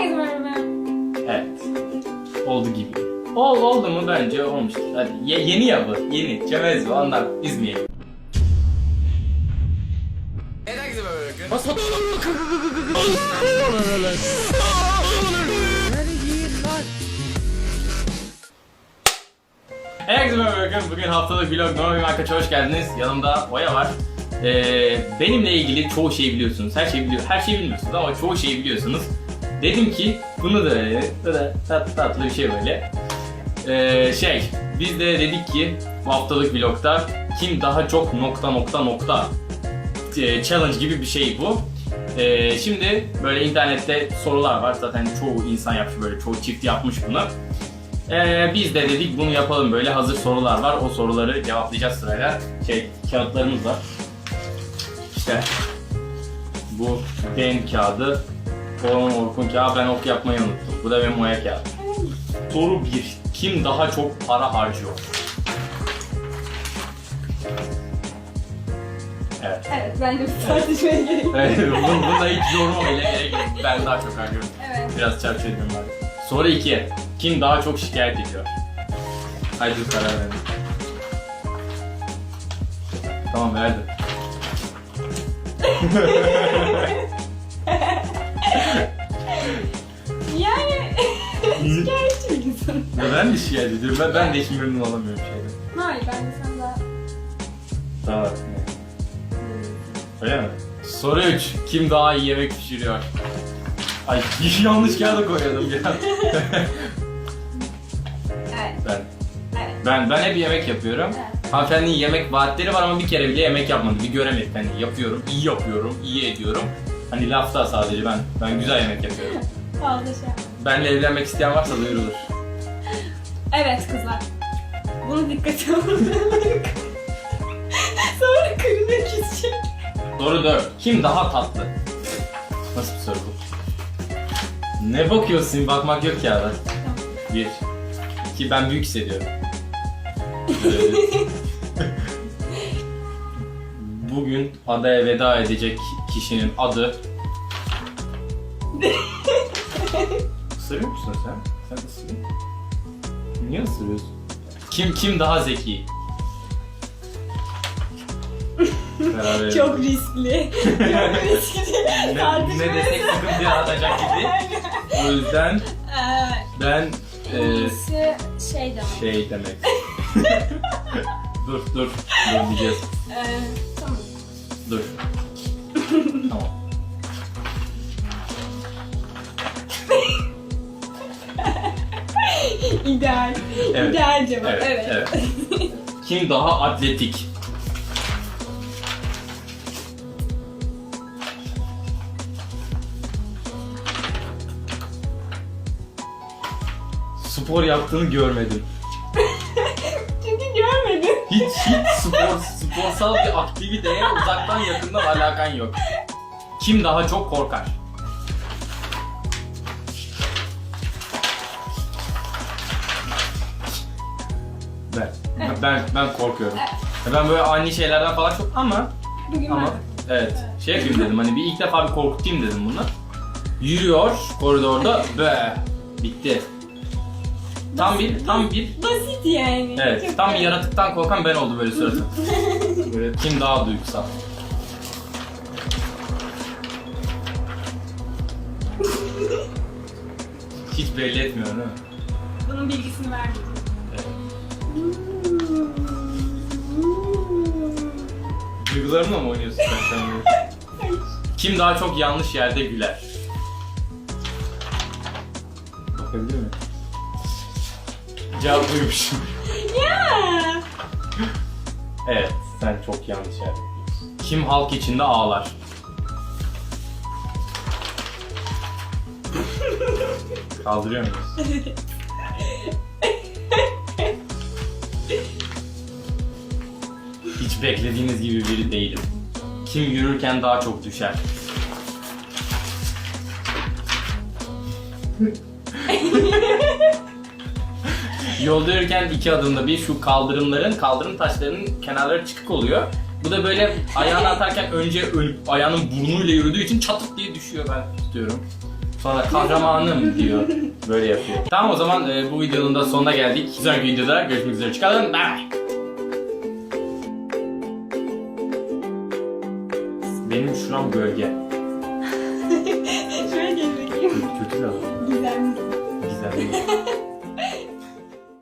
Herkese merhaba. Evet. Oldu gibi. Ol, oldu mu bence olmuş. Hadi ye- yeni yapı. Yeni. Çemez bu onlar izmeyelim. Herkese merhaba bakın. Bugün haftalık vlog Normal Markaç'a hoş geldiniz. Yanımda Oya var. Ee, benimle ilgili çoğu şey biliyorsunuz. Her şeyi biliyor. Her şeyi bilmiyorsunuz ama çoğu şeyi biliyorsunuz. Dedim ki bunu da böyle tat, tatlı bir şey böyle. Ee, şey biz de dedik ki bu haftalık vlogda kim daha çok nokta nokta nokta e, challenge gibi bir şey bu. Ee, şimdi böyle internette sorular var. Zaten çoğu insan yapmış böyle çoğu çift yapmış bunu. Ee, biz de dedik bunu yapalım böyle hazır sorular var. O soruları cevaplayacağız sırayla. Şey kağıtlarımız var. İşte bu benim kağıdı. Orhan Orkun kağıdı. Ben ok yapmayı unuttum. Bu da benim oya kağıdı. Soru 1. Kim daha çok para harcıyor? Evet. Evet bence bir tartışmaya gerek yok. Evet, bun- bunda hiç yoruma bile gerek yok. Ben daha çok harcıyorum. Evet. Biraz çarpı ediyorum bari. Soru 2. Kim daha çok şikayet ediyor? Haydi karar verin. Tamam verdim. Yani şikayetçi bir insan. Ben de şikayet ediyorum. Ben, ben de hiç memnun olamıyorum şeyden. Hayır bence sen daha... Tamam. Öyle mi? Soru 3. Kim daha iyi yemek pişiriyor? Ay yanlış kağıda koyuyordum ya. Evet. ben. Evet. Ben ben hep yemek yapıyorum. Evet. Hanımefendinin yemek vaatleri var ama bir kere bile yemek yapmadı. Bir göremedik hani yapıyorum, iyi yapıyorum, iyi ediyorum. Hani lafta sadece ben ben güzel yemek yapıyorum. Fazla şey. Benle evlenmek isteyen varsa duyurulur. Evet kızlar. Bunu dikkate alın. Sonra kırılır küsecek. Soru 4. Kim daha tatlı? Nasıl bir soru bu? Ne bakıyorsun? Bakmak yok ya da. Bir. İki. Ben büyük hissediyorum. Bugün adaya veda edecek kişinin adı... Isırıyor musun sen? Sen ısırıyor Niye ısırıyorsun? Kim kim daha zeki? Çok riskli. Çok riskli. ne, ne desek sıkıntı yaratacak gibi. O yüzden Ee, ben e, iyisi şey demek. şey demek. dur dur dur diyeceğiz. Ee, tamam. Dur. Tamam. İdeal. Evet. İdeal cevap. Evet, Evet. evet. Kim daha atletik? Spor yaptığını görmedim. Hiç hiç spor, sporsal bir aktiviteye uzaktan yakından alakan yok. Kim daha çok korkar? Ben. Ben ben korkuyorum. Ben böyle ani şeylerden falan çok ama Bugün ama ben. evet şey yapayım dedim hani bir ilk defa bir korkutayım dedim bunu. Yürüyor koridorda be bitti. Tam bir tam bir Basit yani. Evet, Çok tam bir yaratıktan korkan ben oldum böyle sırası. böyle kim daha duygusal? Hiç belli etmiyor değil mi? Bunun bilgisini verdim. Evet. Duygularınla mı oynuyorsun sen sen böyle? Kim daha çok yanlış yerde güler? Bakabilir miyim? Cevap buymuş. Ya. Evet, sen çok yanlış gidiyorsun. Kim halk içinde ağlar? Kaldırıyor muyuz? Hiç beklediğiniz gibi biri değilim. Kim yürürken daha çok düşer? Yolda yürürken iki adımda bir şu kaldırımların, kaldırım taşlarının kenarları çıkık oluyor. Bu da böyle ayağını atarken önce ön, ayağının burnuyla yürüdüğü için çatık diye düşüyor ben tutuyorum. Sonra kahramanım diyor. Böyle yapıyor. Tamam o zaman e, bu videonun da sonuna geldik. Bir sonraki videoda görüşmek üzere. Çıkalım. Bye. Benim şuram gölge. Şöyle gel bakayım. Kötü Güzel. Güzel değil.